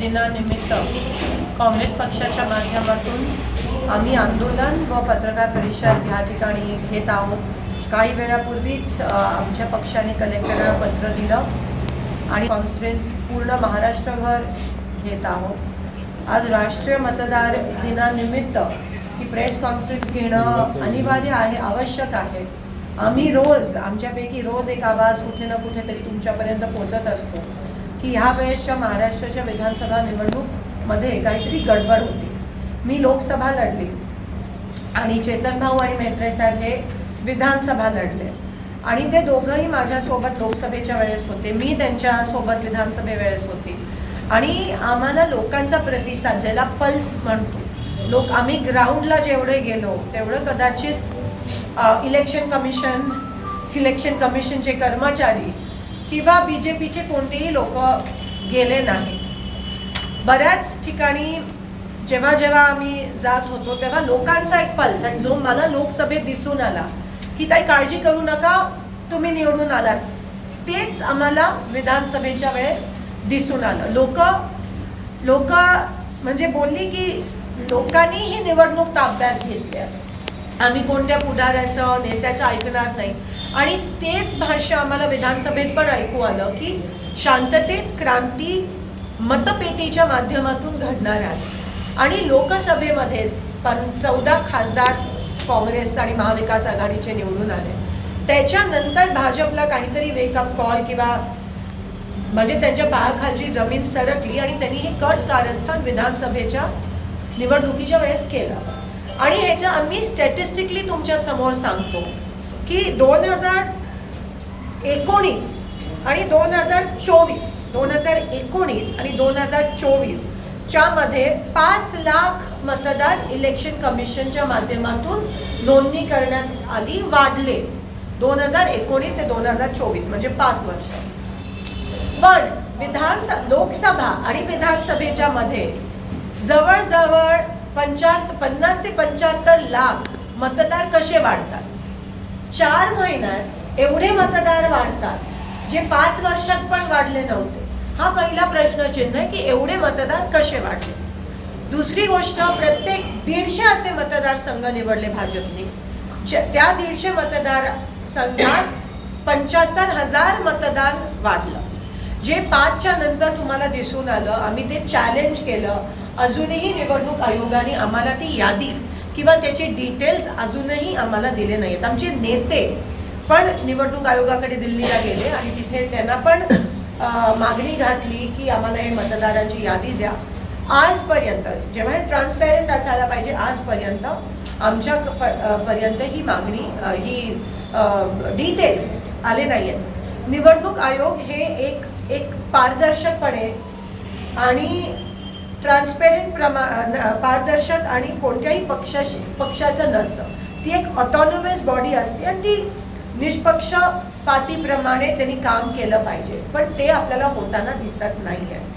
दिनानिमित्त काँग्रेस पक्षाच्या माध्यमातून आम्ही आंदोलन व पत्रकार परिषद ह्या ठिकाणी घेत आहोत. काही वेळापूर्वीच आमच्या पक्षाने कलेक्टरला पत्र दिलं आणि कॉन्फरन्स पूर्ण महाराष्ट्रभर घेत आहोत. आज राष्ट्रीय मतदार दिनानिमित्त ही प्रेस कॉन्फरन्स घेणं अनिवार्य आहे आवश्यक आहे. आम्ही रोज आमच्यापैकी रोज एक आवाज कुठे ना कुठेतरी तुमच्यापर्यंत पोहोचत असतो. की ह्या वेळेसच्या महाराष्ट्राच्या विधानसभा निवडणूकमध्ये काहीतरी गडबड होती. मी लोकसभा लढली. आणि चेतन भाऊ आणि मेत्रे साहेब हे विधानसभा लढले. आणि ते दोघंही माझ्यासोबत लोकसभेच्या वेळेस होते. मी त्यांच्यासोबत विधानसभे वेळेस होती. आणि आम्हाला लोकांचा प्रतिसाद ज्याला पल्स म्हणतो. लोक आम्ही ग्राउंडला जेवढे गेलो तेवढं कदाचित इलेक्शन कमिशन इलेक्शन कमिशनचे कर्मचारी किंवा बी जे पीचे कोणतेही लोक गेले नाही. बऱ्याच ठिकाणी जेव्हा जेव्हा आम्ही जात होतो तेव्हा लोकांचा एक पल्स आणि जो मला लोकसभेत दिसून आला की काही काळजी करू नका तुम्ही निवडून आलात. तेच आम्हाला विधानसभेच्या वेळेत दिसून आलं. लोक लोक म्हणजे बोलली की लोकांनी ही निवडणूक ताब्यात घेतली आहे. आम्ही कोणत्या पुढाऱ्याचं नेत्याचं ऐकणार नाही. आणि तेच भाष्य आम्हाला विधानसभेत पण ऐकू आलं की शांततेत क्रांती मतपेटीच्या माध्यमातून घडणार आहे. आणि लोकसभेमध्ये पण चौदा खासदार काँग्रेस आणि महाविकास आघाडीचे निवडून आले. त्याच्यानंतर भाजपला काहीतरी वेकअप कॉल किंवा म्हणजे त्यांच्या पायाखालची जमीन सरकली आणि त्यांनी हे कट कारस्थान विधानसभेच्या निवडणुकीच्या वेळेस केलं. आणि ह्याच्या आम्ही स्टॅटिस्टिकली तुमच्यासमोर सांगतो. की दोन हजार एकोणीस आणि दोन हजार चोवीस दोन हजार एकोणीस आणि दोन हजार चोवीस च्या मध्ये पाच लाख मतदार इलेक्शन कमिशनच्या माध्यमातून नोंदणी करण्यात आली वाढले. दोन हजार एकोणीस ते दोन हजार चोवीस म्हणजे पाच वर्ष. पण विधानसभा लोकसभा आणि विधानसभेच्या मध्ये जवळजवळ पंच्याहत्तर पन्नास ते पंच्याहत्तर लाख मतदार कसे वाढतात? चार महिन्यात एवढे मतदार वाढतात जे पाच वर्षात पण वाढले नव्हते. हा पहिला प्रश्नचिन्ह आहे की एवढे मतदार कसे वाढले? दुसरी गोष्ट प्रत्येक दीडशे असे मतदारसंघ निवडले भाजपने. ज्या- त्या दीडशे मतदार संघात पंच्याहत्तर हजार मतदान वाढलं. जे पाचच्या नंतर तुम्हाला दिसून आलं आम्ही ते चॅलेंज केलं. अजूनही निवडणूक आयोगाने आम्हाला ती यादी किंवा त्याचे डिटेल्स अजूनही आम्हाला दिले नाहीत आमचे नेते पण निवडणूक आयोगाकडे दिल्लीला गेले आणि तिथे त्यांना पण मागणी घातली की आम्हाला हे मतदारांची यादी द्या. आजपर्यंत जेव्हा हे ट्रान्सपेरंट असायला पाहिजे आजपर्यंत आमच्या प- पर्यंत ही मागणी ही डिटेल्स आले नाही आहेत निवडणूक आयोग हे एक एक पारदर्शकपणे आणि ट्रान्सपेरंट प्रमा पारदर्शक आणि कोणत्याही पक्षाशी पक्षाचं नसतं. ती एक ऑटॉनॉमस बॉडी असते आणि ती निष्पक्षपातीप्रमाणे त्यांनी काम केलं पाहिजे. पण ते आपल्याला होताना दिसत नाही आहे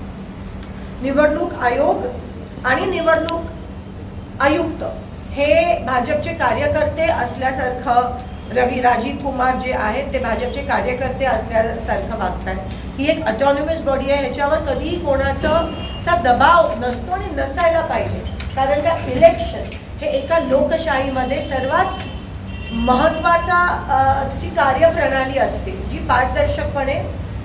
निवडणूक आयोग आणि निवडणूक आयुक्त हे भाजपचे कार्यकर्ते असल्यासारखं रवी राजीव कुमार जे आहेत ते भाजपचे कार्यकर्ते असल्यासारखं वागतात ही एक ऑटॉनॉमस बॉडी आहे ह्याच्यावर कधीही कोणाचा दबाव नसतो आणि नसायला पाहिजे. कारण का इलेक्शन हे एका लोकशाहीमध्ये सर्वात महत्त्वाचा जी कार्यप्रणाली असते. जी पारदर्शकपणे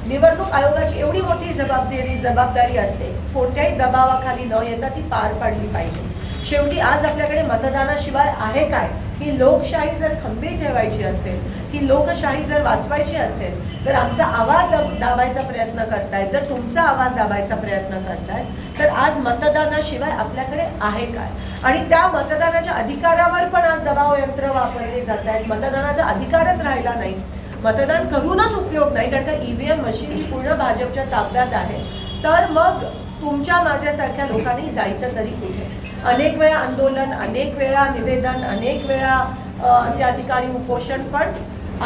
निवडणूक आयोगाची एवढी मोठी जबाबदारी जबाबदारी असते. कोणत्याही दबावाखाली न येता ती पार पाडली पाहिजे. शेवटी आज आपल्याकडे मतदानाशिवाय आहे काय? ही लोकशाही जर खंबीर ठेवायची असेल ही लोकशाही जर वाचवायची असेल तर आमचा आवाज दाबायचा प्रयत्न करताय. जर तुमचा आवाज दाबायचा प्रयत्न करताय तर आज मतदानाशिवाय आपल्याकडे आहे काय? आणि त्या मतदानाच्या अधिकारावर पण आज दबाव यंत्र वापरली जात आहेत. मतदानाचा अधिकारच राहिला नाही. मतदान करूनच उपयोग नाही कारण का ईव्हीएम मशीन ही पूर्ण भाजपच्या ताब्यात आहे. तर मग तुमच्या माझ्यासारख्या लोकांनी जायचं तरी कुठे? अनेक वेळा आंदोलन अनेक वेळा निवेदन अनेक वेळा त्या ठिकाणी उपोषण पण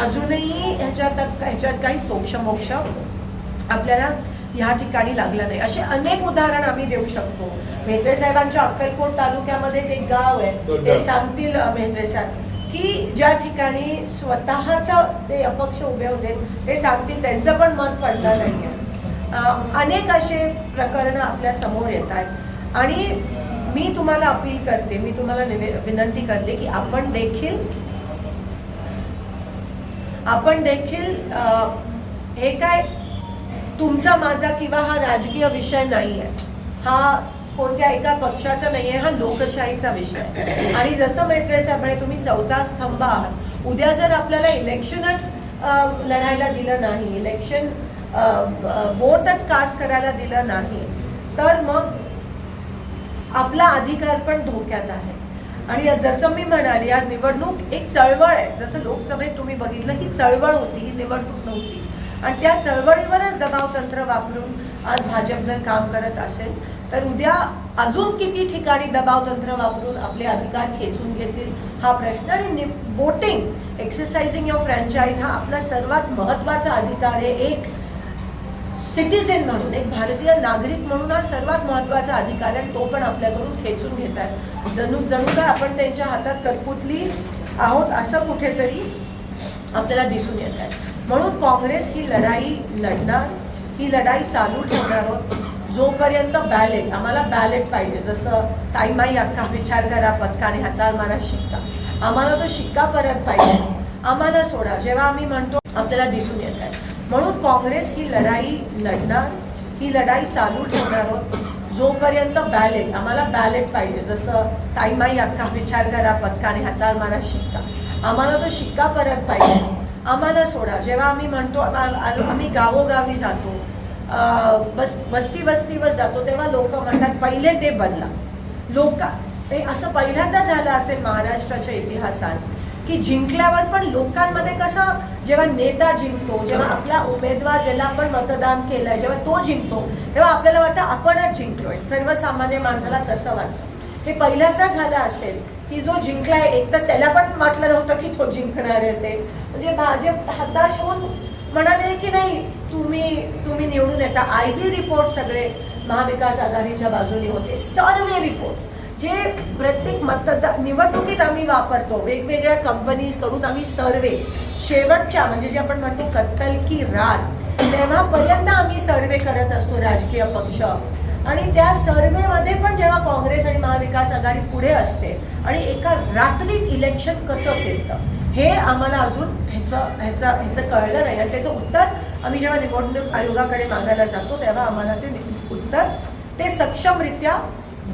अजूनही ह्याच्यात ह्याच्यात काही सोक्षमोक्ष आपल्याला ह्या ठिकाणी लागलं नाही. असे अनेक उदाहरण आम्ही देऊ शकतो. मेहत्रे साहेबांच्या अक्कलकोट तालुक्यामध्येच एक गाव आहे ते सांगतील मेहत्रे साहेब की ज्या ठिकाणी स्वतःचा ते अपक्ष उभे होते ते सांगतील त्यांचं पण मत पडलं नाही अनेक असे प्रकरणं आपल्यासमोर येत आहेत. आणि मी तुम्हाला अपील करते मी तुम्हाला निवे विनंती करते की आपण देखील आपण देखील हे काय तुमचा माझा किंवा हा राजकीय विषय नाही आहे हा कोणत्या एका पक्षाचा नाही आहे हा लोकशाहीचा विषय. आणि जसं मैत्रे साहेब तुम्ही चौथा स्तंभ आहात. उद्या जर आपल्याला इलेक्शनच लढायला दिलं नाही इलेक्शन वोटच कास्ट करायला दिलं नाही आपला अधिकार पण धोक्यात आहे. आणि जसं मी म्हणाली आज निवडणूक एक चळवळ आहे. जसं लोकसभेत तुम्ही बघितलं ही चळवळ होती ही निवडणूक नव्हती. आणि त्या चळवळीवरच दबाव तंत्र वापरून आज भाजप जर काम करत असेल तर उद्या अजून किती ठिकाणी दबाव तंत्र वापरून आपले अधिकार खेचून घेतील हा प्रश्न. आणि वोटिंग एक्सरसाइजिंग युअर फ्रँचाईज हा आपला सर्वात महत्त्वाचा अधिकार आहे. एक सिटीझन म्हणून एक भारतीय नागरिक म्हणून हा सर्वात महत्त्वाचा अधिकार आहे. तो पण आपल्याकडून खेचून घेत आहे. जणू जणू काय आपण त्यांच्या हातात करपुतली आहोत असं कुठेतरी आपल्याला दिसून येत आहे. म्हणून काँग्रेस ही लढाई लढणार ही लढाई चालू ठेवणार आहोत. जोपर्यंत बॅलेट आम्हाला बॅलेट पाहिजे. जसं ताईमाई अख्खा विचार करा आणि हाताळ मारा शिक्का. आम्हाला तो शिक्का परत पाहिजे. आम्हाला सोडा. जेव्हा आम्ही म्हणतो आपल्याला दिसून येत आहे. म्हणून काँग्रेस ही लढाई लढणार ही लढाई चालू ठेवणार आहोत. जोपर्यंत बॅलेट आम्हाला बॅलेट पाहिजे जसं ताईमाई अख्खा विचार करा पत्काने हाताळ मारा शिक्का. आम्हाला तो शिक्का परत पाहिजे. आम्हाला सोडा. जेव्हा आम्ही म्हणतो आम्ही गावोगावी जातो बस बस्ती वस्तीवर जातो तेव्हा लोक म्हणतात पहिले ते बदला. लोक हे असं पहिल्यांदा झालं असेल महाराष्ट्राच्या इतिहासात. की जिंकल्यावर पण लोकांमध्ये कसं जेव्हा नेता जिंकतो जेव्हा आपला उमेदवार ज्याला आपण मतदान केलंय जेव्हा तो जिंकतो तेव्हा आपल्याला वाटतं आपणच जिंकलोय. सर्वसामान्य माणसाला तसं वाटतं. हे पहिल्यांदा झालं असेल की जो जिंकलाय एक तर त्याला पण वाटलं नव्हतं की तो जिंकणार आहे ते. म्हणजे भाजप हताश होऊन म्हणाले की नाही तुम्ही तुम्ही निवडून येता. आय बी रिपोर्ट सगळे महाविकास आघाडीच्या बाजूने होते. सर्वे रिपोर्ट्स जे प्रत्येक मतदार निवडणुकीत आम्ही वापरतो वेगवेगळ्या कंपनीजकडून आम्ही सर्वे शेवटच्या म्हणजे जे आपण म्हणतो कत्तल की रात तेव्हापर्यंत आम्ही सर्वे करत असतो राजकीय पक्ष. आणि त्या सर्वेमध्ये पण जेव्हा काँग्रेस आणि महाविकास आघाडी पुढे असते आणि एका रात्रीत इलेक्शन कसं फिरतं हे आम्हाला अजून ह्याचं ह्याचं ह्याचं कळलं नाही. आणि त्याचं उत्तर आम्ही जेव्हा निवडणूक आयोगाकडे मागायला जातो तेव्हा आम्हाला ते उत्तर ते सक्षमरित्या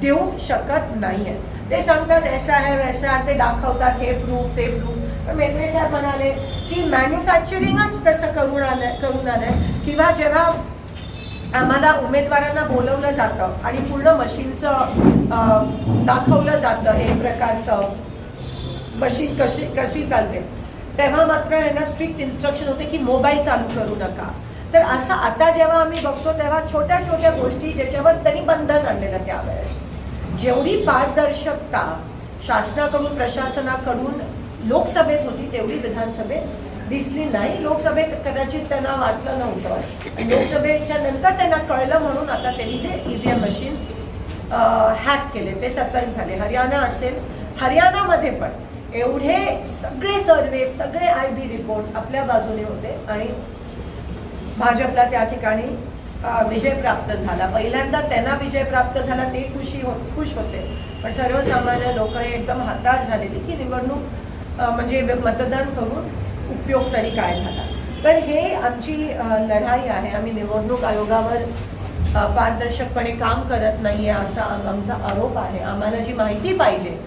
देऊ शकत नाही आहे ते सांगतात ऐसा आहे वैसा ते दाखवतात हे प्रूफ ते प्रूफ पण मेत्रे साहेब म्हणाले की मॅन्युफॅक्चरिंगच तसं करून आलं करून आलं किंवा जेव्हा आम्हाला उमेदवारांना बोलवलं जातं आणि पूर्ण मशीनचं दाखवलं जातं हे प्रकारचं मशीन कशी कशी चालते तेव्हा मात्र यांना स्ट्रिक्ट इन्स्ट्रक्शन होते की मोबाईल चालू करू नका. तर असं आता जेव्हा आम्ही बघतो तेव्हा छोट्या छोट्या गोष्टी ज्याच्यावर त्यांनी बंधन आणलेलं त्यावेळेस. जेवढी पारदर्शकता शासनाकडून प्रशासनाकडून लोकसभेत होती तेवढी विधानसभेत दिसली नाही. लोकसभेत कदाचित त्यांना वाटलं नव्हतं. लोकसभेच्या नंतर त्यांना कळलं म्हणून आता त्यांनी ते ईव्हीएम मशीन्स हॅक केले. ते सतर्क झाले. हरियाणा असेल हरियाणामध्ये पण एवढे सगळे सर्वे सगळे आय बी रिपोर्ट आपल्या बाजूने होते आणि भाजपला त्या ठिकाणी विजय प्राप्त झाला. पहिल्यांदा त्यांना विजय प्राप्त झाला ते खुशी हो खुश होते. पण सर्वसामान्य लोक हे एकदम हताश झालेली की निवडणूक म्हणजे मतदान करून उपयोग तरी काय झाला? तर हे आमची लढाई आहे. आम्ही निवडणूक आयोगावर पारदर्शकपणे काम करत नाही आहे असा आमचा आरोप आहे. आम्हाला जी माहिती पाहिजे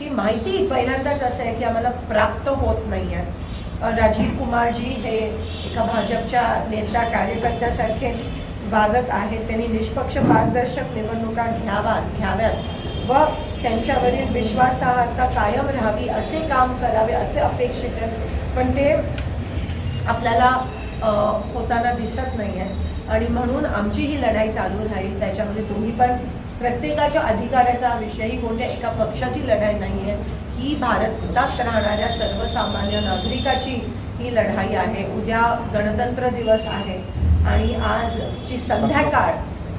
ती माहिती पहिल्यांदाच असं आहे की आम्हाला प्राप्त होत नाही आहे. राजीव कुमारजी हे एका भाजपच्या नेता कार्यकर्त्यासारखे वागत आहेत त्यांनी निष्पक्ष पारदर्शक निवडणुका घ्यावा घ्याव्यात व त्यांच्यावरील विश्वासार्हता कायम राहावी असे काम करावे असे अपेक्षित आहे पण ते आपल्याला होताना दिसत नाही आहे आणि म्हणून आमची ही लढाई चालू राहील. त्याच्यामध्ये तुम्ही पण प्रत्येकाच्या अधिकाराचा विषय ही कोणत्या एका पक्षाची लढाई नाही आहे ही भारतात राहणाऱ्या सर्वसामान्य नागरिकाची ही लढाई आहे. उद्या गणतंत्र दिवस आहे. आणि आजची संध्याकाळ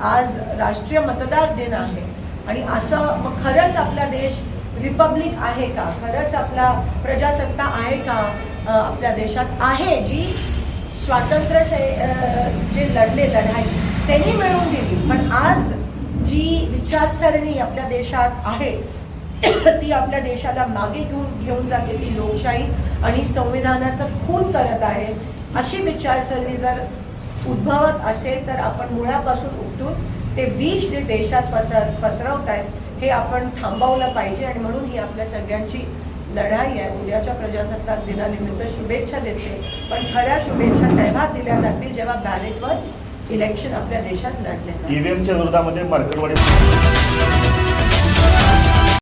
आज राष्ट्रीय मतदार दिन आहे आणि असं मग खरंच आपला देश रिपब्लिक आहे का? खरंच आपला प्रजासत्ता आहे का? आपल्या देशात आहे जी स्वातंत्र्य जे लढले लढाई त्यांनी मिळवून दिली. पण आज जी विचारसरणी आपल्या देशात आहे ती आपल्या देशाला मागे घेऊन घेऊन जाते ती लोकशाही आणि संविधानाचं खून करत आहे अशी विचारसरणी जर उद्भवत असेल तर आपण मुळापासून उठून ते विष जे देशात पसर पसरवत आहेत हे आपण थांबवलं पाहिजे आणि म्हणून ही आपल्या सगळ्यांची लढाई आहे. उद्याच्या प्रजासत्ताक दिनानिमित्त शुभेच्छा देते. पण खऱ्या शुभेच्छा तेव्हा दिल्या जातील जेव्हा बॅलेटवर इलेक्शन आपल्या देशात लढले ईव्हीएमच्या विरोधामध्ये मार्केटवाडी